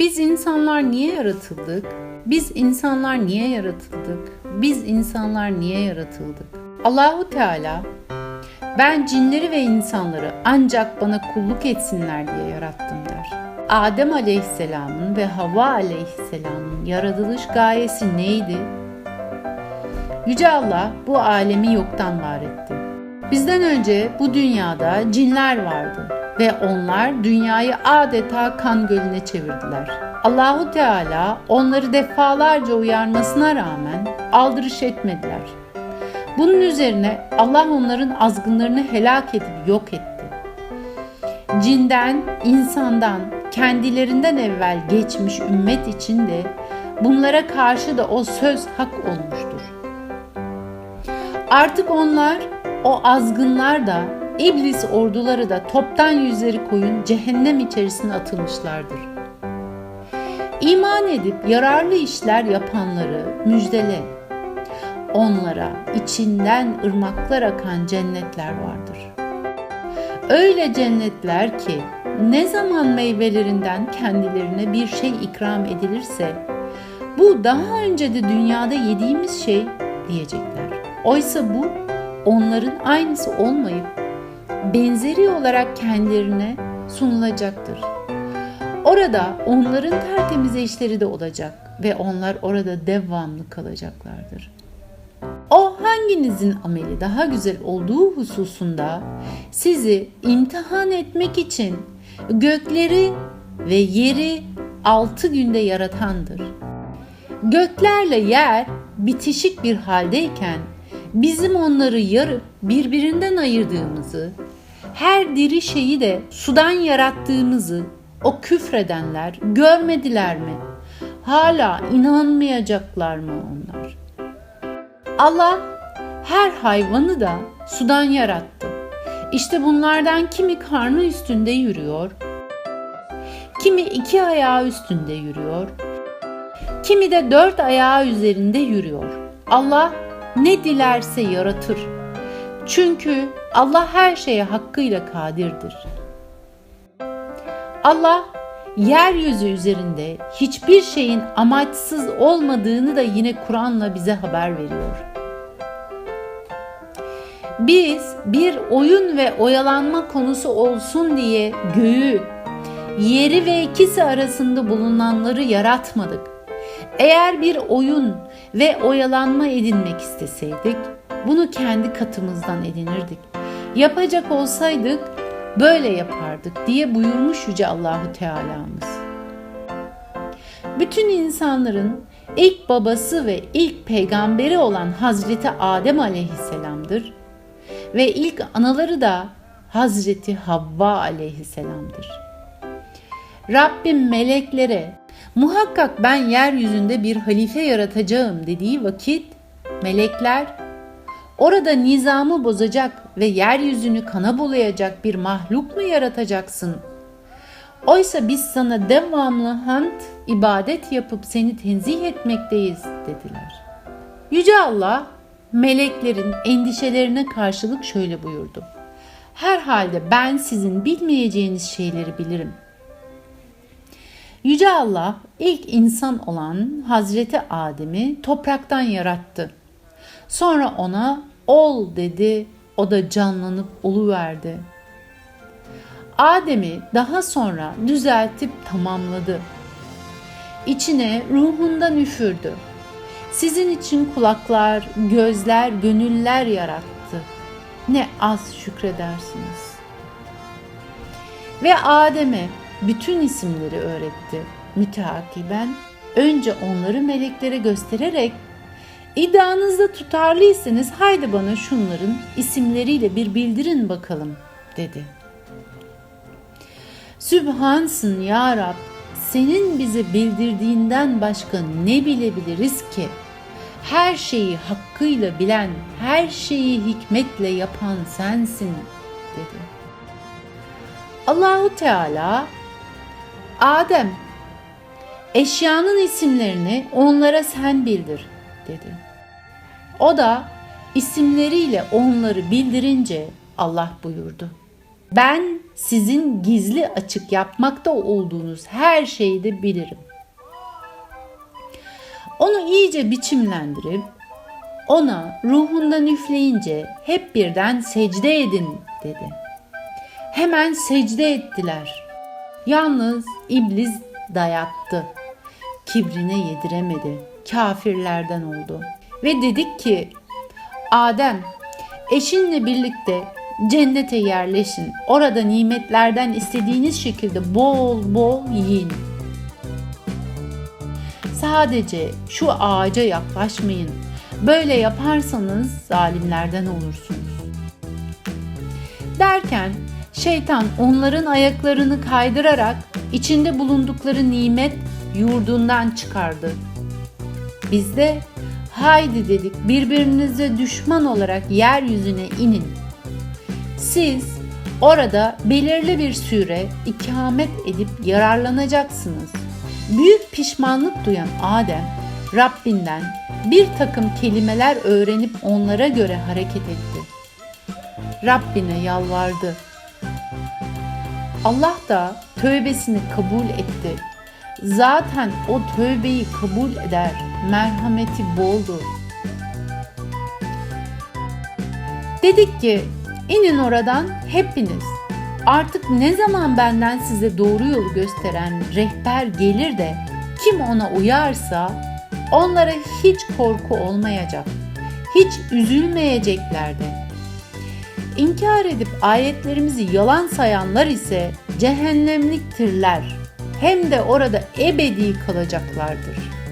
Biz insanlar niye yaratıldık? Biz insanlar niye yaratıldık? Biz insanlar niye yaratıldık? Allahu Teala ben cinleri ve insanları ancak bana kulluk etsinler diye yarattım der. Adem Aleyhisselam'ın ve Havva Aleyhisselam'ın yaratılış gayesi neydi? Yüce Allah bu alemi yoktan var etti. Bizden önce bu dünyada cinler vardı ve onlar dünyayı adeta kan gölüne çevirdiler. Allahu Teala onları defalarca uyarmasına rağmen aldırış etmediler. Bunun üzerine Allah onların azgınlarını helak edip yok etti. Cinden, insandan, kendilerinden evvel geçmiş ümmet için de bunlara karşı da o söz hak olmuştur. Artık onlar, o azgınlar da, iblis orduları da toptan yüzleri koyun cehennem içerisine atılmışlardır. İman edip yararlı işler yapanları müjdele. Onlara içinden ırmaklar akan cennetler vardır. Öyle cennetler ki ne zaman meyvelerinden kendilerine bir şey ikram edilirse bu daha önce de dünyada yediğimiz şey diyecekler. Oysa bu onların aynısı olmayıp benzeri olarak kendilerine sunulacaktır. Orada onların tertemiz işleri de olacak ve onlar orada devamlı kalacaklardır. O hanginizin ameli daha güzel olduğu hususunda sizi imtihan etmek için gökleri ve yeri altı günde yaratandır. Göklerle yer bitişik bir haldeyken bizim onları yarıp birbirinden ayırdığımızı, her diri şeyi de sudan yarattığımızı o küfredenler görmediler mi? Hala inanmayacaklar mı onlar? Allah her hayvanı da sudan yarattı. İşte bunlardan kimi karnı üstünde yürüyor, kimi iki ayağı üstünde yürüyor, kimi de dört ayağı üzerinde yürüyor. Allah ne dilerse yaratır. Çünkü Allah her şeye hakkıyla kadirdir. Allah yeryüzü üzerinde hiçbir şeyin amaçsız olmadığını da yine Kur'an'la bize haber veriyor. Biz bir oyun ve oyalanma konusu olsun diye göğü, yeri ve ikisi arasında bulunanları yaratmadık. Eğer bir oyun ve oyalanma edinmek isteseydik, bunu kendi katımızdan edinirdik. Yapacak olsaydık böyle yapardık diye buyurmuş yüce Allahu Teala'mız. Bütün insanların ilk babası ve ilk peygamberi olan Hazreti Adem Aleyhisselam'dır ve ilk anaları da Hazreti Havva Aleyhisselam'dır. Rabbim meleklere muhakkak ben yeryüzünde bir halife yaratacağım dediği vakit melekler orada nizamı bozacak ve yeryüzünü kana bulayacak bir mahluk mu yaratacaksın? Oysa biz sana devamlı hamd, ibadet yapıp seni tenzih etmekteyiz dediler. Yüce Allah meleklerin endişelerine karşılık şöyle buyurdu. Herhalde ben sizin bilmeyeceğiniz şeyleri bilirim. Yüce Allah ilk insan olan Hazreti Adem'i topraktan yarattı. Sonra ona ol dedi, o da canlanıp oluverdi. Adem'i daha sonra düzeltip tamamladı. İçine ruhundan üfürdü. Sizin için kulaklar, gözler, gönüller yarattı. Ne az şükredersiniz. Ve Adem'e bütün isimleri öğretti. Müteakiben önce onları meleklere göstererek İddianızda tutarlıysanız haydi bana şunların isimleriyle bir bildirin bakalım dedi. Sübhansın ya Rab, senin bize bildirdiğinden başka ne bilebiliriz ki? Her şeyi hakkıyla bilen, her şeyi hikmetle yapan sensin dedi. Allahu Teala Adem eşyanın isimlerini onlara sen bildir dedi. O da isimleriyle onları bildirince Allah buyurdu. Ben sizin gizli açık yapmakta olduğunuz her şeyi de bilirim. Onu iyice biçimlendirip ona ruhundan üfleyince hep birden secde edin dedi. Hemen secde ettiler. Yalnız iblis dayattı. Kibrine yediremedi. Kafirlerden oldu. Ve dedik ki Adem eşinle birlikte cennete yerleşin. Orada nimetlerden istediğiniz şekilde bol bol yiyin. Sadece şu ağaca yaklaşmayın. Böyle yaparsanız zalimlerden olursunuz. Derken şeytan onların ayaklarını kaydırarak içinde bulundukları nimet yurdundan çıkardı. Biz de haydi dedik birbirinize düşman olarak yeryüzüne inin. Siz orada belirli bir süre ikamet edip yararlanacaksınız. Büyük pişmanlık duyan Adem Rabbinden bir takım kelimeler öğrenip onlara göre hareket etti. Rabbine yalvardı. Allah da tövbesini kabul etti. Zaten o tövbeyi kabul eder. Merhameti boldur. Dedik ki inin oradan hepiniz. Artık ne zaman benden size doğru yolu gösteren rehber gelir de kim ona uyarsa onlara hiç korku olmayacak. Hiç üzülmeyecekler de. İnkar edip ayetlerimizi yalan sayanlar ise cehennemliktirler. Hem de orada ebedi kalacaklardır.''